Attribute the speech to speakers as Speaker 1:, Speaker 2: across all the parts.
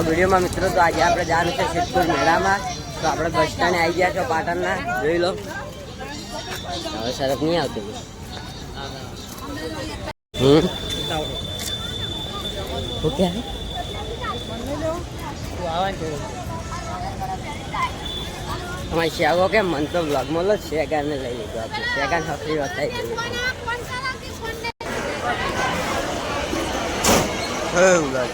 Speaker 1: વિડીયોમાં મિત્રો, તો આજે આપણે જવાનું છે સિદ્ધપુર મેળામાં. તો આપણે બસ સ્ટેન્ડ આવી ગયા છો પાટણના. જોઈ લો. હવે સરસ નહીં આવતું. હમ? કે શિયાગો કે મન તો બ્લોગમાં લો શેગાને લઈ લીધો આપણે શેગાન હફરી વસાઈ ગયું આવી ગયા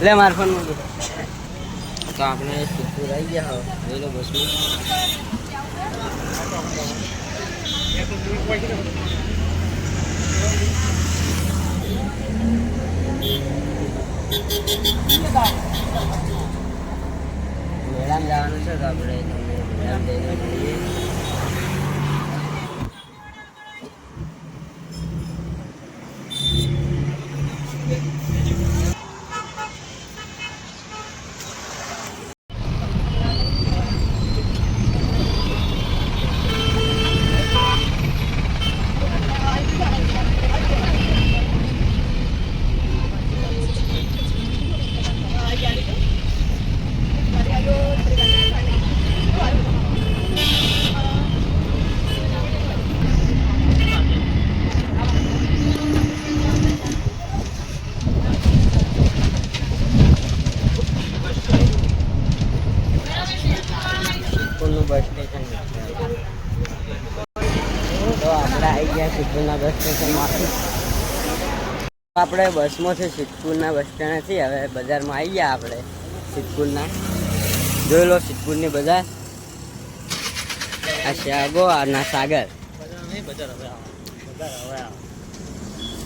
Speaker 1: લે માર ફોન મૂકી તો આપણે સિદ્ધપુર આવી ગયા હો જોઈ લો બસમાં મેળામાં જવાનું છે તો આપણે તમને મેળામાં જઈને ગયા સિદ્ધપુરના બસ સ્ટેશનમાંથી. આપણે બસમાંથી સિદ્ધપુરના બસ સ્ટેન્ડથી હવે બજારમાં આવી ગયા આપણે સિદ્ધપુરના. જોઈ લો સિદ્ધપુરની બજાર. આ શાગો, આના સાગર.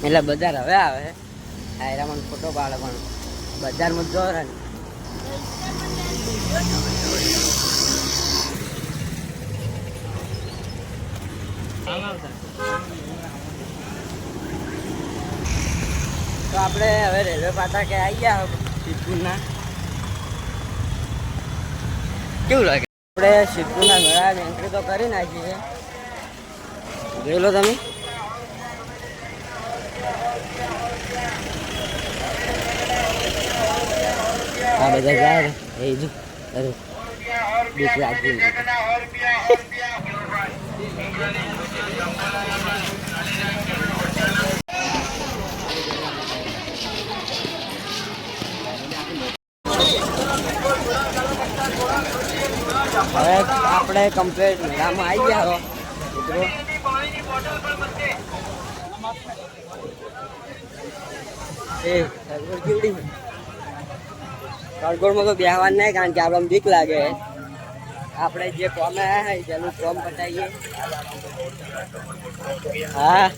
Speaker 1: એટલે બજાર હવે આવે. આયરામાં ફોટો પાડે પણ. બજારમાં જો ને. તો આપણે હવે રેલવે ફાટકે આવી ગયા સિદ્ધપુરના. કેવું લાગે? આપણે સિદ્ધપુરના ઘણા એન્ટ્રી તો કરી નાખી છે. તમે. આ બધા જાય એ જો, અરે. બીક લાગી હવે આપણે કમ્પ્લેટ મેળામાં આવી ગયા હો. મિત્રો એ તો બેહવાનું નહીં કારણ કે આપણે બીક લાગે. આપણે જે કોમ આવ્યા હોય તેનું કોમ પતાવીએ હા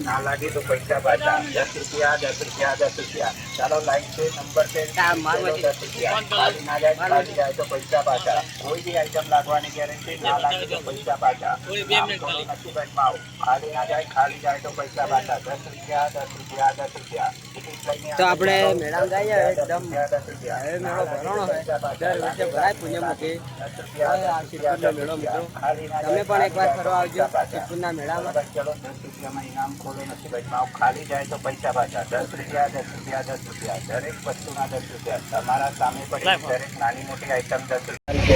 Speaker 2: ના લાગે તો પૈસા પાછા દસ રૂપિયા દસ રૂપિયા દસ રૂપિયા ચાલો લાઈન છે નંબર છે
Speaker 1: કામ મારવાથી.
Speaker 2: દસ રૂપિયા ખાલી ના જાય ખાલી જાય તો પૈસા પાછા કોઈ બી આઈટમ લાગવાની ગેરંટી ના લાગે તો પૈસા પાછા આમ થોડું નસીબતમાં આવું. ખાલી ના જાય ખાલી જાય તો પૈસા પાછા દસ રૂપિયા દસ રૂપિયા દસ રૂપિયા ટિકિટ લઈને
Speaker 1: તો આપણે મેળામાં જઈએ, એકદમ તમે પણ એકવાર ફરવા આવજો સિદ્ધપુરના મેળામાં
Speaker 2: દસ રૂપિયામાં ઇનામ ખોલો નથી ભાઈ ખાલી જાય તો પૈસા પાછા દસ રૂપિયા દસ રૂપિયા દસ રૂપિયા દરેક વસ્તુના દસ રૂપિયા તમારા સામે પડી દરેક નાની મોટી આઈટમ દસ રૂપિયા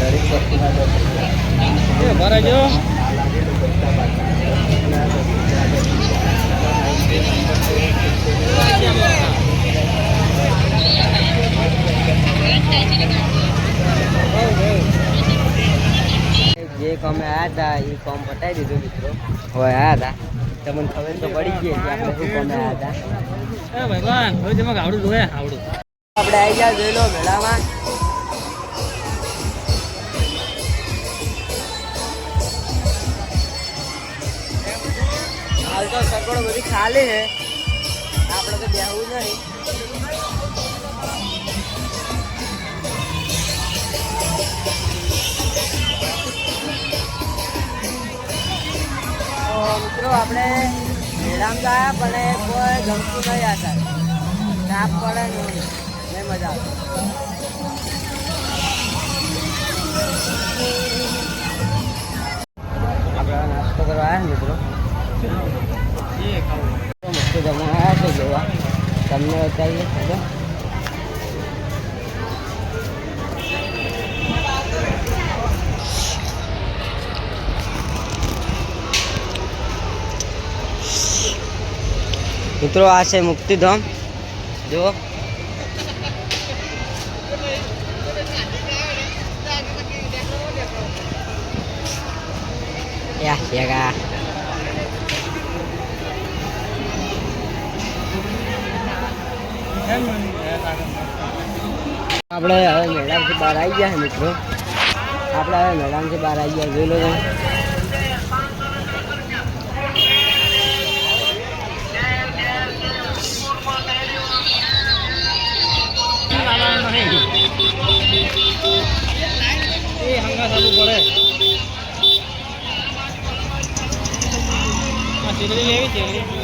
Speaker 2: દરેક વસ્તુના દસ રૂપિયા
Speaker 1: જે અમે આવ્યા હતા એ કોમ પતાવી દીધું મિત્રો. હવે આવ્યા હતા તમને ખબર તો પડી ગઈ કે આપણે શું કોમે આવ્યા હતા
Speaker 3: ભગવાન હવે તમે આવડું જોયે આવડું.
Speaker 1: આપણે આવી ગયા જોઈ લો મેળામાં. હાલ તો સગવડ બધી ખાલી છે. આપણે તો બેહવું નહીં. આપણે મેળામાં ગયા પણ કોઈ ગમતું નહીં હતા તાપ પડે નહીં મજા આવે. આપણે નાસ્તો કરવા આવ્યા મિત્રો. મસ્ત જમવા આવ્યા છે જોવા. તમને બતાવીએ ખબર મિત્રો, આ છે મુક્તિધામ. જુઓ. Ya llega. આપણે હવે મેદાનથી બહાર આવી ગયા મિત્રો. આપણે હવે મેદાનથી બહાર આવી ગયા જોઈ લો
Speaker 3: એ હંગા થવું પડે. આ ચીરડી લેવી ચીરડી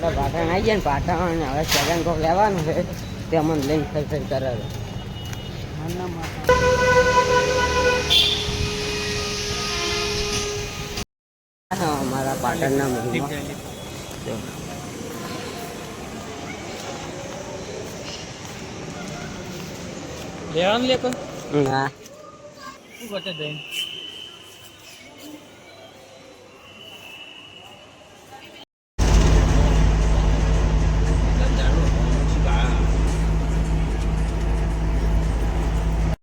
Speaker 1: આપણે પાટણ આવી ગયા ને પાટણ હવે સેકન્ડ કોક લેવાનું છે તે અમને લઈને ફરી ફરી કરે છે. હા અમારા પાટણના મહેલમાં જો.
Speaker 3: લેવાનું લે કોઈ
Speaker 1: હા
Speaker 3: શું કરશે જઈને